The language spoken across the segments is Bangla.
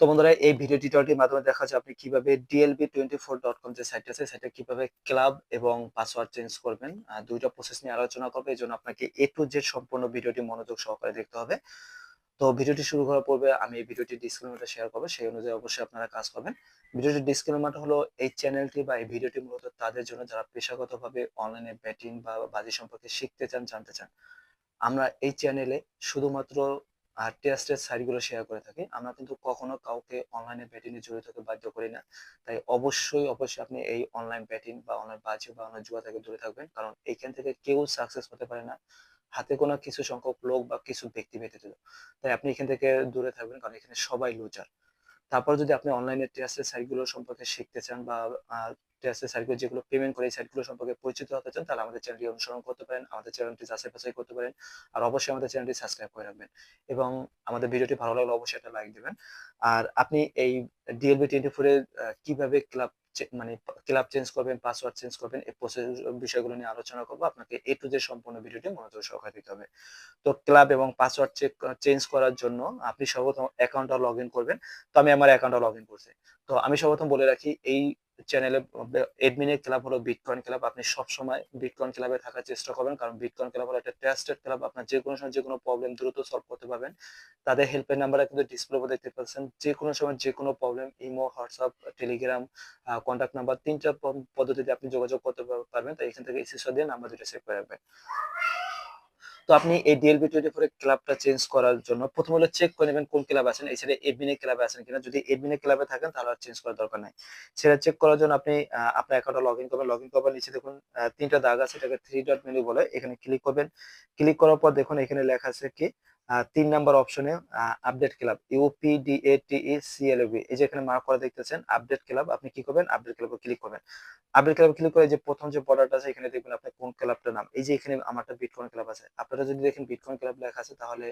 তো বন্ধুরা, এই ভিডিও টিউটোরিয়ালটির মাধ্যমে দেখা যাচ্ছে আপনি কীভাবে DLB twenty four dot com যে সাইট আছে, সেটা কীভাবে ক্লাব এবং পাসওয়ার্ড চেঞ্জ করবেন। দুইটা প্রসেস নিয়ে আলোচনা করবে, এই জন্য আপনাকে এ টু জেড সম্পূর্ণ ভিডিওটি মনোযোগ সহকারে দেখতে হবে। তো ভিডিওটি শুরু করার পূর্বে আমি এই ভিডিওটি ডিসক্লেমারটা শেয়ার করব, সেই অনুযায়ী অবশ্যই আপনারা কাজ করবেন। ভিডিওটির ডিসক্লেমারটা হলো, এই চ্যানেলটি বা এই ভিডিওটি মূলত তাদের জন্য যারা পেশাগতভাবে অনলাইনে ব্যাটিং বা বাজি সম্পর্কে শিখতে চান, জানতে চান, আমরা এই চ্যানেলে শুধুমাত্র আর টেস্টের সাইটগুলো শেয়ার করে থাকি। আমরা কিন্তু কখনো কাউকে অনলাইনে ব্যাটিং এ জড়িত হতে বাধ্য করি না। তাই অবশ্যই অবশ্যই আপনি এই অনলাইন ব্যাটিং বা অনলাইন বাজি বা অনলাইন জুয়া থেকে দূরে থাকবেন। কারণ এইখান থেকে কেউ সাকসেস হতে পারে না। হাতে কোনো কিছু সংখ্যক লোক বা কিছু ব্যক্তি ব্যতীত। তাই আপনি এখান থেকে দূরে থাকবেন। কারণ এখানে সবাই লুজার তারপর যদি আপনি অনলাইনে টেস্টের সাইটগুলো সম্পর্কে শিখতে চান বা টেস্টের সাইটগুলো যেগুলো পেমেন্ট করে এই সাইটগুলো সম্পর্কে পরিচিত হতে চান, তাহলে আমাদের চ্যানেলটি অনুসরণ করতে পারেন, আমাদের চ্যানেলটি যাচাই বাছাই করতে পারেন, আর অবশ্যই আমাদের চ্যানেলটি সাবস্ক্রাইব করে রাখবেন। এবং আমাদের ভিডিওটি ভালো লাগলে অবশ্যই একটা লাইক দেবেন। আর আপনি এই ডিএলবি টোয়েন্টি ফোরে কীভাবে ক্লাব মানে ক্লাব চেঞ্জ করবেন পাসওয়ার্ড চেঞ্জ করবেন, এই প্রসেস বিষয়গুলো নিয়ে আলোচনা করব। আপনাকে এ টু জেড সম্পূর্ণ ভিডিওটি মনোযোগ সহকারে দিতে হবে। তো ক্লাব এবং পাসওয়ার্ড চেক চেঞ্জ করার জন্য আপনি সর্বপ্রথম অ্যাকাউন্টটা লগ করবেন। তো আমি আমার অ্যাকাউন্টটা লগ করছি। তো আমি সর্বপ্রথম বলে রাখি, এই চ্যানেলে এডমিনের ক্লাব হলো বিটকয়েন ক্লাব আপনি সবসময় বিটকয়েন ক্লাবে থাকার চেষ্টা করবেন, কারণ বিটকয়েন ক্লাব হলো একটা ট্রাস্টেড ক্লাব আপনার যে কোনো সময় যে কোনো প্রবলেম দ্রুত সলভ করতে পারবেন। তাদের হেল্পের নাম্বারটা কিন্তু ডিসপ্লে দেখতে পাচ্ছেন যে কোনো সময় যে কোনো problem imo WhatsApp Telegram contact number তিনটা পদ্ধতিতে আপনি যোগাযোগ করতে পারবেন তাই এখান থেকে এসএসও দিয়ে নাম্বার দুটো সেভ করে রাখবেন। তো আপনি এই ডিএলবি টোয়েন্টি ফোর ক্লাবটা চেঞ্জ করার জন্য প্রথম হলো চেক করে নেবেন কোন ক্লাব আছেন। এছাড়া এডমিনে ক্লাবে আছেন কিনা। যদি এডমিনে ক্লাবে থাকেন তাহলে আর চেঞ্জ করার দরকার নাই। সেটা চেক করার জন্য আপনি আপনার অ্যাকাউন্টে লগ ইন করবেন। লগ ইন করবার নিচে দেখুন তিনটা দাগ আছে, এটাকে থ্রি ডট মেনু বলে এখানে ক্লিক করবেন। ক্লিক করার পর দেখুন এখানে লেখা আছে কি তিন নাম্বার অপশনে আপডেট ক্লাব ইউপিডিএটিই সিএলবি এই যে এখানে মার্ক করে দেখতেছেন আপডেট ক্লাব আপনি কি করবেন? আপডেট ক্লাবে ক্লিক করবেন। আপডেট ক্লাবে ক্লিক করে যে প্রথম যে বর্ডারটা আছে, এখানে দেখবেন আপনার কোন ক্লাবটার নাম। এই যে এখানে আমারটা বিটকয়েন ক্লাব আছে। আপনারা যদি দেখেন বিটকয়েন ক্লাব লেখা আছে, তাহলে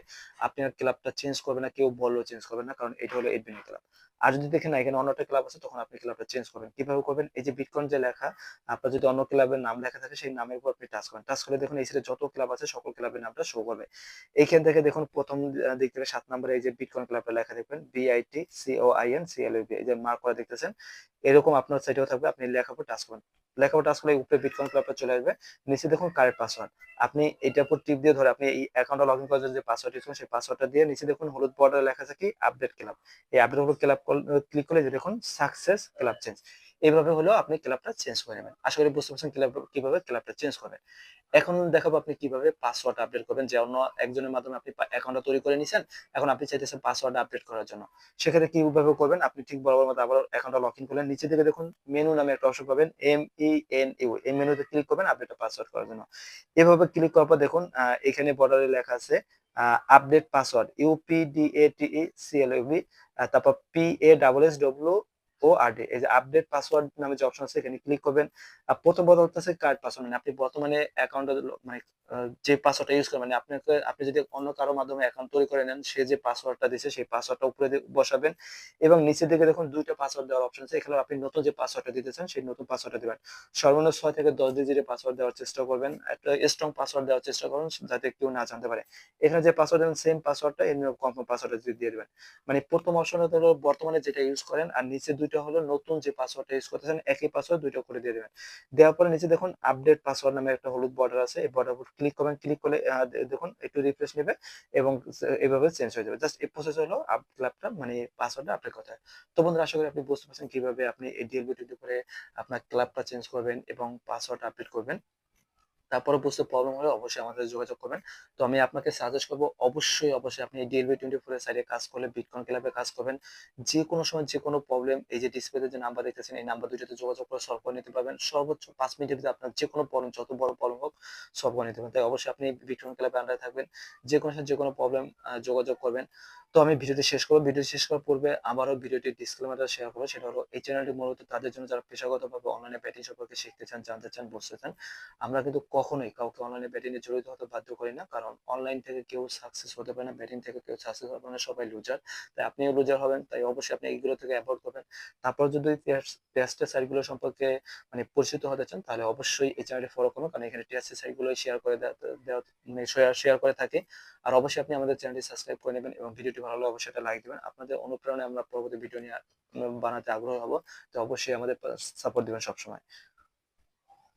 আপনি আর ক্লাবটা চেঞ্জ করবেন না, কেউ বললেও চেঞ্জ করবেন না, কারণ এটা হলো এডমিন ক্লাব আর যদি দেখেন এখানে অন্যটা ক্লাব আছে, তখন আপনি ক্লাবটা চেঞ্জ করবেন। কীভাবে করবেন? এই যে বিটকয়েন যে লেখা, আপনার যদি অন্য ক্লাবের নাম লেখা থাকে, সেই নামের উপর আপনি টাচ করেন টাচ করে দেখুন, এই সাইডে যত ক্লাব আছে, সকল ক্লাবের নামটা শো করবে। এইখান থেকে দেখুন, প্রথম দিক থেকে সাত নম্বরে এই যে বিটকয়েন ক্লাবের লেখা দেখবেন বিআইটি সিও আই এন এই যে মার্ক করে দেখতেছেন এরকম আপনার সাইটেও থাকবে, আপনি লেখার উপর টাচ করবেন। লেখাপুর টাচ করলে উপরে বিটকয়েন ক্লাবটা চলে আসবে, নিচে দেখুন কারেন্ট পাসওয়ার্ড আপনি এটার উপর টিপ দিয়ে ধরে, আপনি এই অ্যাকাউন্টটা লগ ইন করার যে পাসওয়ার্ড সেই পাসওয়ার্ডটা দিয়ে নিচে দেখুন হলুদ বর্ডার লেখা আছে কি আপডেট ক্লাব এই আপডেট ক্লাব ক্লিক করলে যে দেখুন সাকসেস ক্লাব চেঞ্জ এইভাবে হলেও আপনি ক্লাবটা চেঞ্জ করে নেবেন। আশা করি বুঝতে পারছেন ক্লাব কীভাবে ক্লাবটা চেঞ্জ করবেন এখন দেখাবো আপনি কীভাবে পাসওয়ার্ড আপডেট করবেন। যে অন্য একজনের মাধ্যমে আপনি অ্যাকাউন্টটা তৈরি করে নিছেন, এখন আপনি চাইতেছেন পাসওয়ার্ড আপডেট করার জন্য। সেক্ষেত্রে কীভাবে করবেন? আপনি ঠিক বরাবর মতো আবার অ্যাকাউন্টটা লগ ইন করলেন। নিচে দিকে দেখুন মেনু নামে একটা অপশন পাবেন এম ই এন ইউ এই মেনুতে ক্লিক করবেন আপডেট পাসওয়ার্ড করার জন্য। এভাবে ক্লিক করার পর দেখুন এখানে বর্ডারে লেখা আছে update password U P D A T E C L B তারপর P A double S W O এই যে আপডেট পাসওয়ার্ড নামে যে অপশন আছে, এখানে ক্লিক করবেন। প্রথম কথা হচ্ছে কার্ড পাসওয়ার্ড মানে আপনি বর্তমানে মানে যে পাসওয়ার্ডটা ইউজ করেন মানে আপনাকে, আপনি যদি অন্য কারও মাধ্যমে অ্যাকাউন্ট তৈরি করে নেন, সে যে পাসওয়ার্ডটা দিচ্ছে সেই পাসওয়ার্ডটা উপরে বসাবেন। এবং নিচের দিকে দেখুন দুইটা পাসওয়ার্ড দেওয়ার অপশন আছে। এখানে আপনি নতুন যে পাসওয়ার্ডটা দিতে চান, সেই নতুন পাসওয়ার্ডটা দিবেন। সর্বনিম্ন ছয় থেকে দশ ডিজিটের পাসওয়ার্ড দেওয়ার চেষ্টা করবেন। একটা স্ট্রং পাসওয়ার্ড দেওয়ার চেষ্টা করুন, যাতে কেউ না জানতে পারে। এখানে যে পাসওয়ার্ড দেবেন সেম পাসওয়ার্ডটা এর কনফার্ম পাসওয়ার্ডটা দিয়ে দিবেন। মানে প্রথম অপশন হলো বর্তমানে যেটা ইউজ করেন, আর নিচে দুইটা হলো নতুন যে পাসওয়ার্ডটা ইউজ করতেছেন, একই পাসওয়ার্ড দুইটা করে দিয়ে দেবেন। দেওয়ার পরে নিচে দেখুন আপডেট পাসওয়ার্ড নামে একটা হলুদ বর্ডার আছে। এই বর্ডার উপর ক্লিক করবেন ক্লিক করলে দেখুন, একটু রিফ্রেশ নেবে এবং এভাবে চেঞ্জ হয়ে যাবে। জাস্ট এই প্রসেস হলো ল্যাপটপ মানে পাসওয়ার্ডটা আপডেট করতে হয় তো বন্ধুরা, আশা করি আপনি বুঝতে পারছেন কীভাবে আপনি এই ডিএলবি করে আপনার ক্লাবটা চেঞ্জ করবেন এবং পাসওয়ার্ড আপডেট করবেন। তারপরে বুঝতে প্রবলেম হলে অবশ্যই আমাদের যোগাযোগ করবেন। তো আমি আপনাকে সাজেস্ট করব, অবশ্যই অবশ্যই আপনি ডিএলবি টোয়েন্টি ফোর সাইডে কাজ করলে বিটকয়েন ক্লাবে কাজ করবেন। যে কোনো সময় যে কোনো প্রবলেম এই যে ডিসপ্লেতে যে নাম্বার দেখতেছেন, এই নাম্বার দুটোতে যোগাযোগ করে সলভ করে নিতে পারবেন। সর্বোচ্চ পাঁচ মিনিটের ভিতরে আপনার যে কোনো প্রবলেম যত বড় প্রবলেম হোক সলভ করে নিতে পারবেন। তাই অবশ্যই আপনি বিটকয়েন ক্লাবে আন্ডারে থাকবেন। যে কোনো সময় যে কোনো প্রবলেম যোগাযোগ করবেন। তো আমি ভিডিওটি শেষ করব। ভিডিও শেষ করার পূর্বে আবারও ভিডিওটি ডিসক্লেমারটা শেয়ার করব। সেটা হলো, এই চ্যানেলটি মূলত তাদের জন্য যারা পেশাগতভাবে অনলাইনে ব্যাটিং সম্পর্কে শিখতে চান, জানতে চান, বুঝতে চান, আমরা কিন্তু কখনোই কাউকে অনলাইনে ব্যাটিং এ জড়িত হতে বাধ্য করি না। কারণ অনলাইন থেকে কেউ সাকসেস হতে পারে না ব্যাটিং থেকে কেউ সাকসেস হবে না, সবাই লুজার তাই আপনিও লুজার হবেন, তাই অবশ্যই আপনি এইগুলো থেকে অ্যাভয়েড করবেন। তারপর যদি টেস্টের সাইটগুলো সম্পর্কে মানে পরিচিত হতে চান, তাহলে অবশ্যই এই চ্যানেলটি ফলো করুন। কারণ এখানে টেস্টের সাইটগুলো শেয়ার করে দেওয়া মানে শেয়ার শেয়ার করে থাকে। আর অবশ্যই আপনি আমাদের চ্যানেলটি সাবস্ক্রাইব করে নেবেন এবং ভিডিওটি ভালো লাগলে অবশ্যই একটা লাইক দিবেন। আপনাদের অনুপ্রেরণায় আমরা পরবর্তী ভিডিও নিয়ে বানাতে আগ্রহ হব। তো অবশ্যই আমাদের সাপোর্ট দিবেন সবসময়।